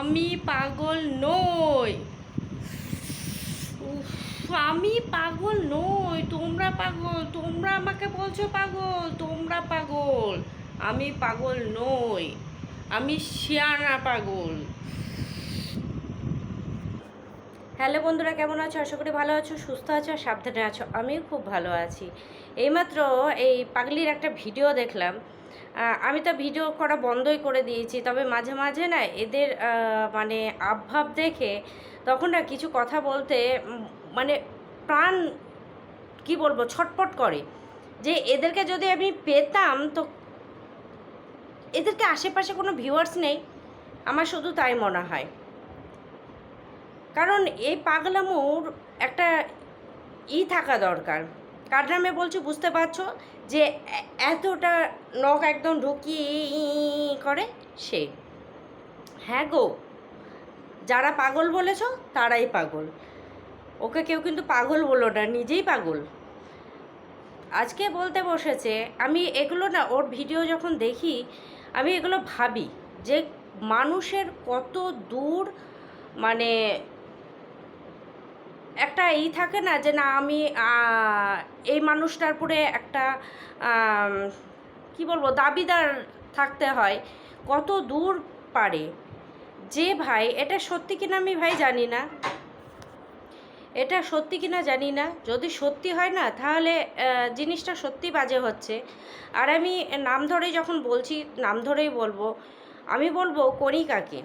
আমি পাগল নই। আমি পাগল নই। তোমরা পাগল, তোমরা আমাকে বলছো পাগল, তোমরা পাগল। আমি পাগল নই। আমি শিয়ানা পাগল। হ্যালো বন্ধুরা, কেমন আছো? আশা করি ভালো আছো, সুস্থ আছো, আর সাবধানে আছো। আমিও খুব ভালো আছি। এইমাত্র এই পাগলির একটা ভিডিও দেখলাম। আমি তো ভিডিও করা বন্ধই করে দিয়েছি, তবে মাঝে মাঝে না এদের মানে আবভাব দেখে তখন না কিছু কথা বলতে মানে প্রাণ, কি বলব, ছটপট করে। যে এদেরকে যদি আমি পেতাম তো এদেরকে আশেপাশে কোনো ভিউয়ার্স নেই, আমার শুধু তাই মনে হয়। কারণ এই পাগলামোর একটা ই থাকা দরকার। কার নামে বলছো, বুঝতে পারছ যে এতটা নখ একদম ঢুকিয়ে করে সে। হ্যাঁ গো, যারা পাগল বলেছ তারাই পাগল। ওকে কেউ কিন্তু পাগল বলো না, নিজেই পাগল। আজকে বলতে বসেছে, আমি এগুলো না, ওর ভিডিও যখন দেখি, আমি এগুলো ভাবি যে মানুষের কত দূর মানে একটা ই থাকে না যে না, আমি এই মানুষটার উপরে একটা কি বলব, দাবিদার থাকতে হয়। কত দূর পারে? যে ভাই, এটা সত্যি কিনা আমি ভাই জানি না। এটা সত্যি কিনা জানি না। যদি সত্যি হয় না, তাহলে জিনিসটা সত্যি বাজে হচ্ছে। আর আমি নাম ধরেই যখন বলছি, নাম ধরেই বলব, আমি বলব, কণিকাকে।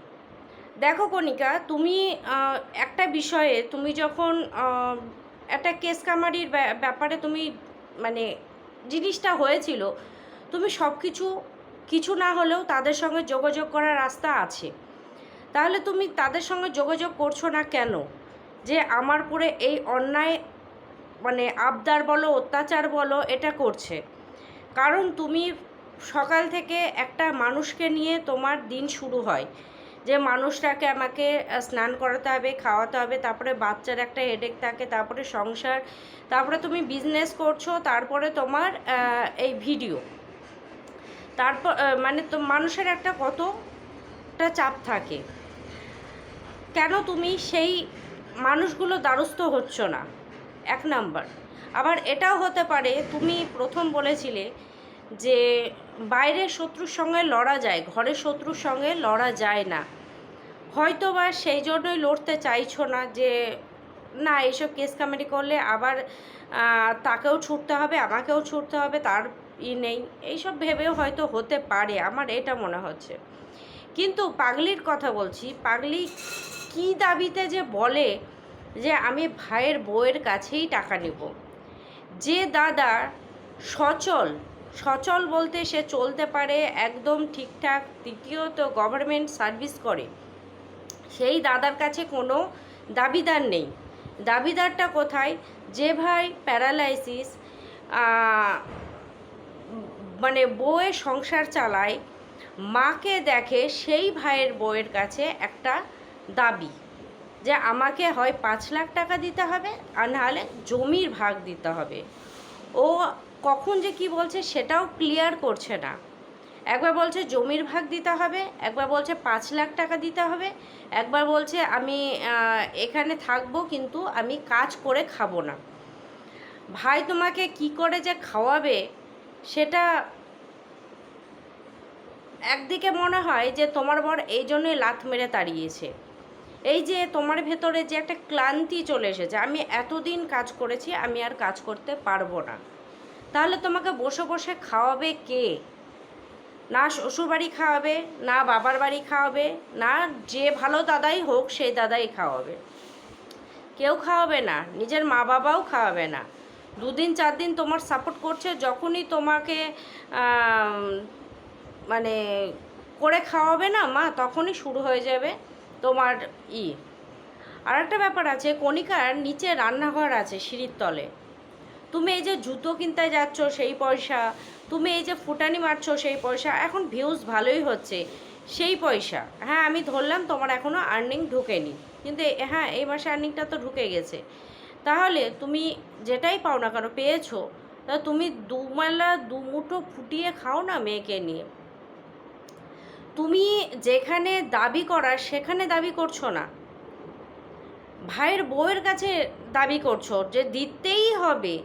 দেখো কণিকা, তুমি একটা বিষয়ে তুমি যখন একটা কেস কামারির ব্যা- ব্যাপারে তুমি মানে জিনিসটা হয়েছিল, তুমি সব কিছু কিছু না হলেও তাদের সঙ্গে যোগাযোগ করার রাস্তা আছে। তাহলে তুমি তাদের সঙ্গে যোগাযোগ করছ না কেন? যে আমার পরে এই অন্যায় মানে আবদার বলো, অত্যাচার বলো, এটা করছে। কারণ তুমি সকাল থেকে একটা মানুষকে নিয়ে তোমার দিন শুরু হয়। যে মানুষটাকে আমাকে স্নান করাতে হবে, খাওয়াতে হবে, তারপরে বাচ্চার একটা হেডেক থাকে, তারপরে সংসার, তারপরে তুমি বিজনেস করছ, তারপরে তোমার এই ভিডিও তারপর মানে তো মানুষের একটা কতটা চাপ থাকে। কেন তুমি সেই মানুষগুলো দ্বারস্থ হচ্ছ না? এক নাম্বার আবার এটাও হতে পারে, তুমি প্রথম বলেছিলে যে বাইরের শত্রুর সঙ্গে লড়া যায়, ঘরের শত্রুর সঙ্গে লড়া যায় না। হয়তো বা সেই জন্যই লড়তে চাইছো না যে, না এইসব কেস কামেরি করলে আবার তাকেও ছুটতে হবে, আমাকেও ছুটতে হবে, তার ই নেই। এইসব ভেবেও হয়তো হতে পারে, আমার এটা মনে হচ্ছে। কিন্তু পাগলির কথা বলছি, পাগলি কি দাবিতে যে বলে যে আমি ভাইয়ের বউয়ের কাছেই টাকা নেব? যে দাদা সচল সচল বলতে সে চলতে পারে একদম ঠিকঠাক তৃতীয়ত গভর্নমেন্ট সার্ভিস করে। সেই দাদার কাছে কোনো দাবিদার নেই। দাবিদারটা কোথায়? যে ভাই প্যারালাইসিস মানে বউয়ের সংসার চালায়, মাকে দেখে সেই ভাইয়ের বউয়ের কাছে একটা দাবি যে আমাকে হয় পাঁচ লাখ টাকা দিতে হবে আর নাহলে জমির ভাগ দিতে হবে। ও কখন যে কি বলছে সেটাও ক্লিয়ার করছে না। একবার বলছে জমির ভাগ দিতে হবে, একবার বলছে পাঁচ লাখ টাকা দিতে হবে, একবার বলছে আমি এখানে থাকব কিন্তু আমি কাজ করে খাব না। ভাই তোমাকে কি করে যে খাওয়াবে সেটা একদিকে মনে হয় যে তোমার বর এই জন্যই লাথ মেরে তাড়িয়েছে। এই যে তোমার ভেতরে যে একটা ক্লান্তি চলে এসেছে, আমি এতদিন কাজ করেছি, আমি আর কাজ করতে পারব না। তাহলে তোমাকে বসে বসে খাওয়াবে কে? না শ্বশুর বাড়ি খাওয়াবে, না বাবার বাড়ি খাওয়াবে, না যে ভালো দাদাই হোক সেই দাদাই খাওয়াবে। কেউ খাওয়াবে না, নিজের মা বাবাও খাওয়াবে না। দুদিন চার দিন তোমার সাপোর্ট করছে, যখনই তোমাকে মানে করে খাওয়াবে না মা, তখনই শুরু হয়ে যাবে তোমার ই। আর একটা ব্যাপার আছে, কণিকার নিচে রান্নাঘর আছে সিঁড়ির তলে। তুমি এই যে জুতো কিনতে যাচ্ছ, সেই পয়সা, তুমি এই যে ফুটানি মারছো, সেই পয়সা, এখন ভিউজ ভালোই হচ্ছে, সেই পয়সা। হ্যাঁ আমি ধরলাম তোমার এখনও আর্নিং ঢুকেনি, কিন্তু হ্যাঁ এই মাসে আর্নিংটা তো ঢুকে গেছে। তাহলে তুমি যেটাই পাও না কেন, পেয়েছ, তা তুমি দুমালা দুমুঠো ফুটিয়ে খাও না মেয়েকে নিয়ে। তুমি যেখানে দাবি করার, সেখানে দাবি করছ না। ভাইয়ের বউয়ের কাছে দাবি করছ যে দিতেই হবে।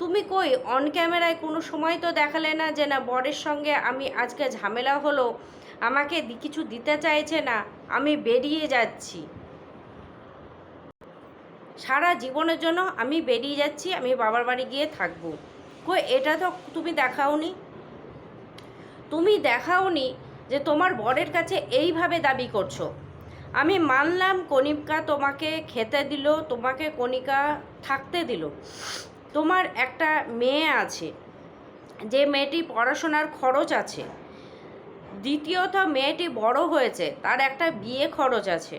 তুমি কই? অন ক্যামেরায় কোনো সময় তো দেখালে না যে না, বরের সঙ্গে আমি আজকে ঝামেলা হলো, আমাকে কিছু দিতে চাইছে না, আমি বেরিয়ে যাচ্ছি। সারা জীবনের জন্য আমি বেরিয়ে যাচ্ছি, আমি বাবার বাড়ি গিয়ে থাকব। কই, এটা তো তুমি দেখাওনি? তুমি দেখাওনি যে তোমার বরের কাছে এইভাবে দাবি করছ। আমি মানলাম কণিকা তোমাকে খেতে দিল, তোমাকে কণিকা থাকতে দিল। তোমার একটা মেয়ে আছে, যে মেয়েটি পড়াশোনার খরচ আছে, দ্বিতীয়ত মেয়েটি বড় হয়েছে, তার একটা বিয়ে খরচ আছে,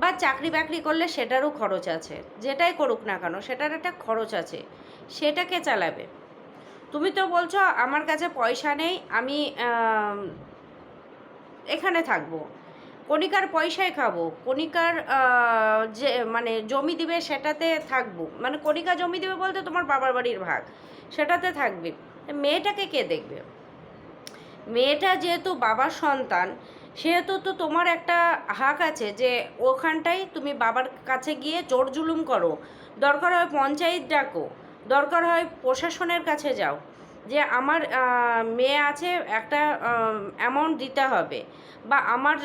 বা চাকরি বাকরি করলে সেটারও খরচ আছে, যেটাই করুক না কেন, সেটার একটা খরচ আছে সেটাকে চালাবে? তুমি তো বলছো, আমার কাছে পয়সা নেই, আমি এখানে থাকব। কণিকার পয়সায় খাব, কণিকার যে মানে জমি দিবে সেটাতে থাকব। মানে কণিকা জমি দিবে বলতে তোমার বাবার বাড়ির ভাগ, সেটাতে থাকবে। মেয়েটাকে কে দেখবে? মেয়েটা যেহেতু বাবার সন্তান, সেহেতু তো তোমার একটা হাক আছে যে ওখানটাই তুমি বাবার কাছে গিয়ে জোর জুলুম করো। দরকার হয় পঞ্চায়েত ডাকো, দরকার হয় প্রশাসনের কাছে যাও। যে আমার মেয়ে আছে, একটা অ্যামাউন্ট দিতে হবে। বা আমার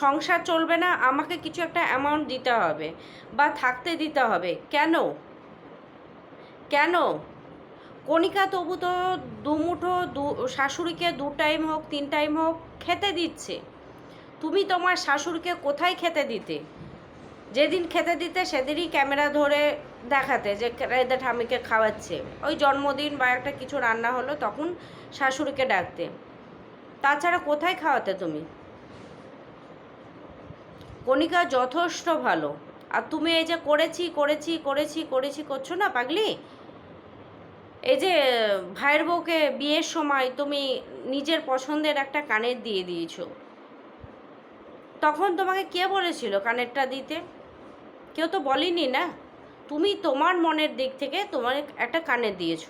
সংসার চলবে না, আমাকে কিছু একটা অ্যামাউন্ট দিতে হবে বা থাকতে দিতে হবে। কেন? কেন? কণিকা তবু তো দুমুঠো, দু, শাশুড়িকে দু টাইম হোক, তিন টাইম হোক, খেতে দিচ্ছে। তুমি তোমার শাশুড়িকে কোথায় খেতে দিতে? যেদিন খেতে দিতে সেদিনই ক্যামেরা ধরে দেখাতে যে এদের ঠামিকে খাওয়াচ্ছে। ওই জন্মদিন বা একটা কিছু রান্না হলো তখন শাশুড়িকে ডাকতে। তাছাড়া কোথায় খাওয়াতে তুমি? কণিকা যথেষ্ট ভালো। আর তুমি এই যে করেছি করেছি করেছি করেছি করছ না পাগলি? এই যে ভাইয়ের বউকে বিয়ের সময় তুমি নিজের পছন্দের একটা কানের দিয়ে দিয়েছ। তখন তোমাকে কে বলেছিল কানেরটা দিতে? কেউ তো বলেনি না? তুমি তোমার মনের দিক থেকে তোমার একটা কানের দিয়েছ।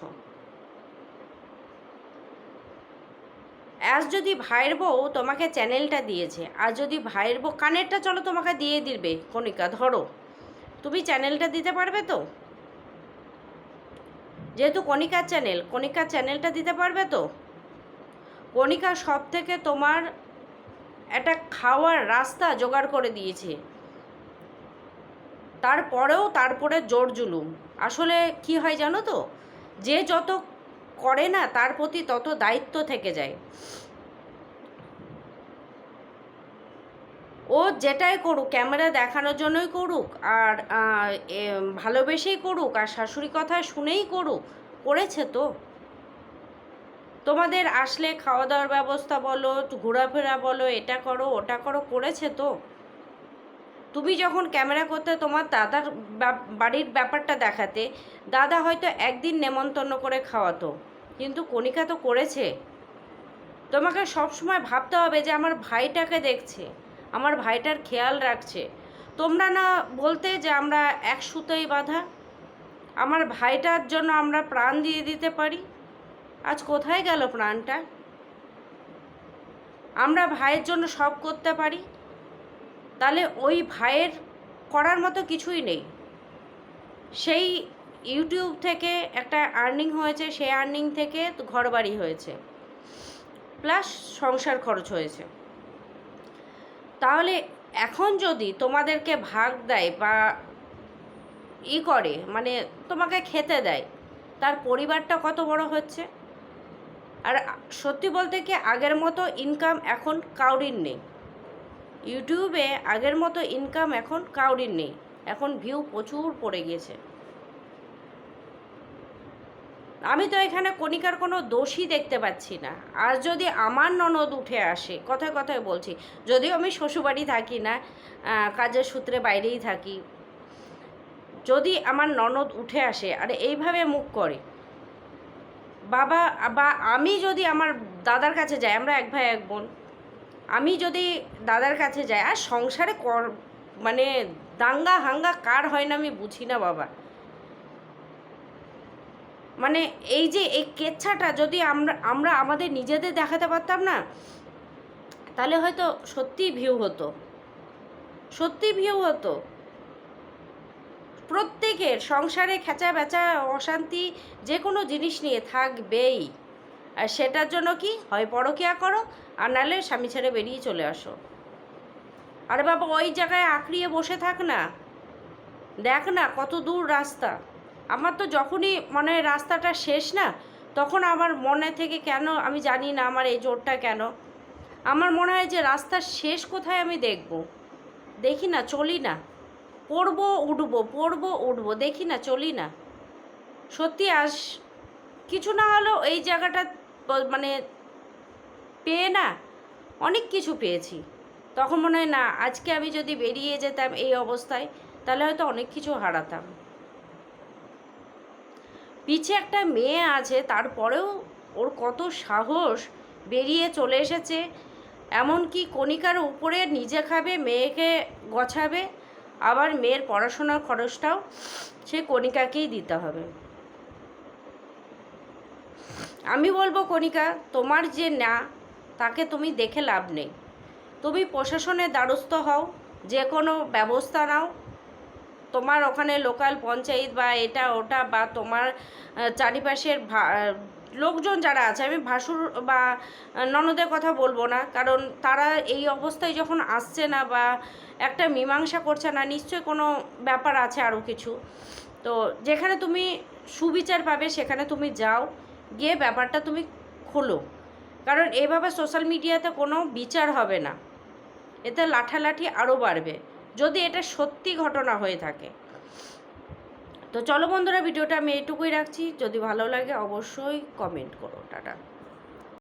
আজ যদি ভাইয়ের বউ তোমাকে চ্যানেলটা দিয়েছে আর যদি ভাইয়ের বউ কানেরটা চলো তোমাকে দিয়ে দিবে, কণিকা, ধরো। তুমি চ্যানেলটা দিতে পারবে তো? যেহেতু কণিকার চ্যানেল, কণিকার চ্যানেলটা দিতে পারবে তো? কণিকা সব থেকে তোমার একটা খাওয়ার রাস্তা জোগাড় করে দিয়েছে। তারপরেও তারপরে জোর জুলুম। আসলে কি হয় জানো তো? যে যত করে না, তার প্রতি তত দায়িত্ব থেকে যায়। ও যেটাই করুক, ক্যামেরা দেখানোর জন্যই করুক, আর ভালোবেসেই করুক, আর শাশুড়ি কথা শুনেই করুক, করেছে তো। তোমাদের আসলে খাওয়া দাওয়ার ব্যবস্থা বলো, ঘোরাফেরা বলো, এটা করো, ওটা করো, করেছে তো। তুমি যখন ক্যামেরা করতে তোমার দাদার বাড়ির ব্যাপারটা দেখাতে, দাদা হয়তো একদিন নেমন্তন্ন করে খাওয়াতো। কিন্তু কণিকা তো করেছে। তোমাকে সবসময় ভাবতে হবে যে আমার ভাইটাকে দেখছে, আমার ভাইটার খেয়াল রাখছে। তোমরা না বলতে যে আমরা এক সুতোই বাঁধা? আমার ভাইটার জন্য আমরা প্রাণ দিয়ে দিতে পারি? আজ কোথায় গেল প্রাণটা? আমরা ভাইয়ের জন্য সব করতে পারি? তাহলে ওই ভাইয়ের করার মতো কিছুই নেই। সেই ইউটিউব থেকে একটা আর্নিং হয়েছে, সেই আর্নিং থেকে ঘর বাড়ি হয়েছে প্লাস সংসার খরচ হয়েছে। তাহলে এখন যদি তোমাদেরকে ভাগ দেয় বা ই করে মানে তোমাকে খেতে দেয়, তার পরিবারটা কত বড় হচ্ছে? আর সত্যি বলতে কি আগের মতো ইনকাম এখন কাউরির নেই। ইউটিউবে আগের মতো ইনকাম এখন কাউরির নেই। এখন ভিউ প্রচুর পড়ে গিয়েছে। আমি তো এখানে কণিকার কোনো দোষই দেখতে পাচ্ছি না। আর যদি আমার ননদ উঠে আসে, কথায় কথায় বলছি, যদিও আমি শ্বশুরবাড়ি থাকি না কাজের সূত্রে বাইরেই থাকি, যদি আমার ননদ উঠে আসে, আর এইভাবে মুখ করে। বাবা, বা আমি যদি আমার দাদার কাছে যাই, আমরা এক ভাই, এক বোন আমি যদি দাদার কাছে যাই, আর সংসারে কর মানে দাঙ্গা হাঙ্গা কার হয় না আমি বুঝি না বাবা। মানে এই যে এই কেচ্ছাটা যদি আমরা আমরা আমাদের নিজেদের দেখাতে পারতাম না, তাহলে হয়তো সত্যি ভিউ হতো। সত্যি ভিউ হতো। প্রত্যেকের সংসারে খেঁচা বেচা অশান্তি যে কোনো জিনিস নিয়ে থাকবেই। আর সেটার জন্য কি? হয় পরকিয়া করো, আর নাহলে স্বামী ছেড়ে বেরিয়ে চলে আসো। আরে বাবা, ওই জায়গায় আঁকড়িয়ে বসে থাক না। দেখ না কত দূর রাস্তা। আমার তো যখনই মানে রাস্তাটা শেষ না, তখন আমার মনে থেকে কেন আমি জানি না আমার এই জোরটা কেন। আমার মনে হয় যে রাস্তার শেষ কোথায় আমি দেখব। দেখি না, চলি না। পড়ব, উঠবো পড়ব, উঠবো, দেখি না, চলি না। সত্যি আস কিছু না হলেও এই জায়গাটা মানে পেয়ে না, অনেক কিছু পেয়েছি। তখন মনে হয় না, আজকে আমি যদি বেরিয়ে যেতাম এই অবস্থায়, তাহলে হয়তো অনেক কিছু হারাতাম। পিছে একটা মেয়ে আছে, তারপরেও ওর কত সাহস বেরিয়ে চলে এসেছে। এমনকি কণিকার উপরে নিজে খাবে, মেয়েকে গছাবে, আবার মেয়ের পড়াশোনার খরচটাও সে কণিকাকেই দিতে হবে। আমি বলব, কণিকা, তোমার যে না, তাকে তুমি দেখে লাভ নেই। তুমি প্রশাসনের দ্বারস্থ হও, যে কোনো ব্যবস্থা নাও। তোমার ওখানে লোকাল পঞ্চায়েত বা এটা ওটা বা তোমার চারিপাশের লোকজন যারা আছে, আমি ভাসুর বা ননদের কথা বলব না, কারণ তারা এই অবস্থায় যখন আসছে না বা একটা মীমাংসা করছে না, নিশ্চয়ই কোনো ব্যাপার আছে আরও কিছু। তো যেখানে তুমি সুবিচার পাবে, সেখানে তুমি যাও। গিয়ে ব্যাপারটা তুমি খোলো। কারণ এভাবে সোশ্যাল মিডিয়াতে কোনো বিচার হবে না। এতে লাঠালাঠি আরও বাড়বে। যদি এটা সত্যি ঘটনা হয়ে থাকে। তো চলো বন্ধুরা, ভিডিওটা আমি এইটুকুই রাখছি। যদি ভালো লাগে অবশ্যই কমেন্ট করো। টাটা।